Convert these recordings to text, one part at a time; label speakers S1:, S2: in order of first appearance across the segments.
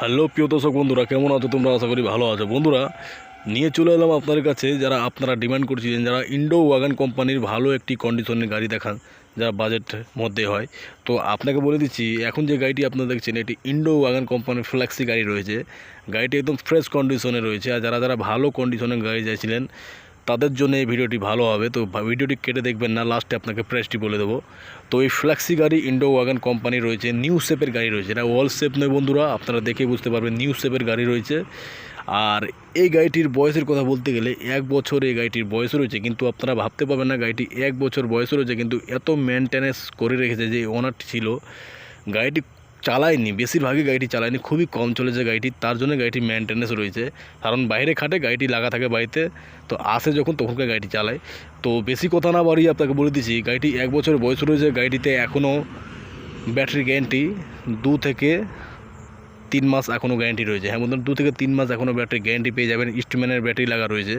S1: Hello প্রিয় দর্শক বন্ধুরা, কেমন আছো তোমরা? আশা করি ভালো আছো। বন্ধুরা, নিয়ে চলে এলাম আপনাদের কাছে, যারা আপনারা ডিমান্ড করছিলেন যারা ইন্ডো ওয়াগান কোম্পানির ভালো একটি কন্ডিশনের গাড়ি দেখান যা বাজেট মধ্যে হয়। তো আপনাকে বলে দিচ্ছি, এখন যে গাড়িটি আপনারা দেখছেন, এটি ইন্ডো ওয়াগান কোম্পানির ফ্ল্যাক্সি গাড়ি রয়েছে। গাড়িটি একদম ফ্রেশ কন্ডিশনে রয়েছে, আর যারা যারা ভালো কন্ডিশনের গাড়ি চাইছিলেন তাদের জন্য এই ভিডিওটি ভালো হবে। তো ভিডিওটি কেটে দেখবেন না লাস্টে আপনাকে প্রাইসটি বলে দেবো। তো এই ফ্ল্যাক্সি গাড়ি ইন্ডো ওয়াগান কোম্পানি রয়েছে নিউ শেপের গাড়ি রয়েছে। এটা ওয়াল শেপ নয় বন্ধুরা, আপনারা দেখে বুঝতে পারবেন নিউ শেপের গাড়ি রয়েছে। আর এই গাড়িটির বয়সের কথা বলতে গেলে এক বছর এই গাড়িটির বয়স রয়েছে, কিন্তু আপনারা ভাবতে পারবেন না, গাড়িটি এক বছর বয়স রয়েছে, কিন্তু এত মেনটেনেন্স করে রেখেছে যে ওনারটি ছিল। গাড়িটি চালায়নি, বেশিরভাগই গাড়িটি চালায়নি, খুবই কম চলেছে গাড়িটি, তার জন্য গাড়িটি মেনটেনেন্স রয়েছে। কারণ বাইরে খাটে গাড়িটি লাগা থাকে বাড়িতে, তো আসে যখন তখনকার গাড়িটি চালায়। তো বেশি কথা না বাড়িয়ে আপনাকে বলে দিচ্ছি, গাড়িটি এক বছর বয়স রয়েছে, গাড়িটিতে এখনও ব্যাটারি গ্যারেন্টি দু থেকে তিন মাস এখনও গ্যারেন্টি রয়েছে। হ্যাঁ বন্ধুরা, দু থেকে তিন মাস এখনও ব্যাটারি গ্যারেন্টি পেয়ে যাবেন ইস্টম্যানের ব্যাটারি লাগা রয়েছে।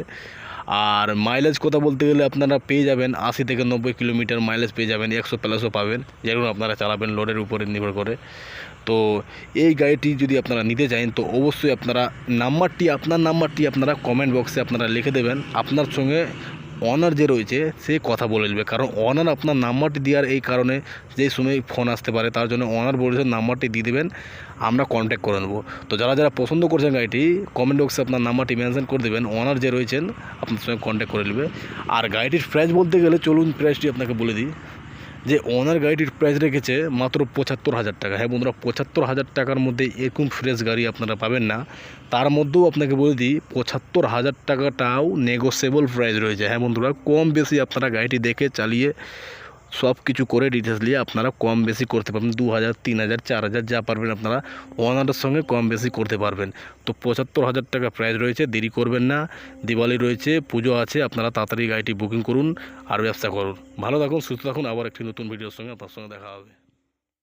S1: আর মাইলেজ কথা বলতে গেলে আপনারা পেয়ে যাবেন আশি থেকে নব্বই কিলোমিটার মাইলেজ পেয়ে যাবেন, একশো প্লাসও পাবেন। যেগুলো আপনারা চালাবেন লোডের উপরে নির্ভর করে। তো এই গাড়িটি যদি আপনারা নিতে চান, তো অবশ্যই আপনারা নাম্বারটি, আপনার নাম্বারটি আপনারা কমেন্ট বক্সে আপনারা লিখে দেবেন। আপনার সঙ্গে অনার যে রয়েছে, সে কথা বলে নেবে। কারণ অনার আপনার নাম্বারটি দেওয়ার এই কারণে যে সময় ফোন আসতে পারে, তার জন্য অনার বলেছে নাম্বারটি দিয়ে দেবেন, আমরা কন্ট্যাক্ট করে নেব। তো যারা যারা পছন্দ করছেন গাড়িটি কমেন্ট বক্সে আপনার নাম্বারটি মেনশন করে দেবেন অনার যে রয়েছেন, আপনার সঙ্গে কন্ট্যাক্ট করে নেবে। আর গাড়িটির প্রাইস বলতে গেলে চলুন প্রাইসটি আপনাকে বলে দিই। যে ওনার গাড়িটির প্রাইস রেখেছে মাত্র পঁচাত্তর হাজার টাকা। হ্যাঁ বন্ধুরা, পঁচাত্তর হাজার টাকার মধ্যে এরকম ফ্রেশ গাড়ি আপনারা পাবেন না। তার মধ্যেও আপনাকে বলে দিই, পঁচাত্তর হাজার টাকাটাও নেগোসিয়েবল প্রাইস রয়েছে। হ্যাঁ বন্ধুরা, কম বেশি আপনারা গাড়িটি দেখে চালিয়ে সব কিছু করে ডিটেলস নিয়ে আপনারা কম বেশি করতে পারবেন দু হাজার তিন হাজার চার হাজার যা পারবেন আপনারা ওনারের সঙ্গে কম বেশি করতে পারবেন। তো পঁচাত্তর হাজার টাকা প্রাইস রয়েছে, দেরি করবেন না। দিওয়ালি রয়েছে, পুজো আছে, আপনারা তাড়াতাড়ি গাড়িটি বুকিং করুন আর ব্যবসা করুন। ভালো থাকুন, সুস্থ থাকুন, আবার একটি নতুন ভিডিওর সঙ্গে আপনার সঙ্গে দেখা হবে।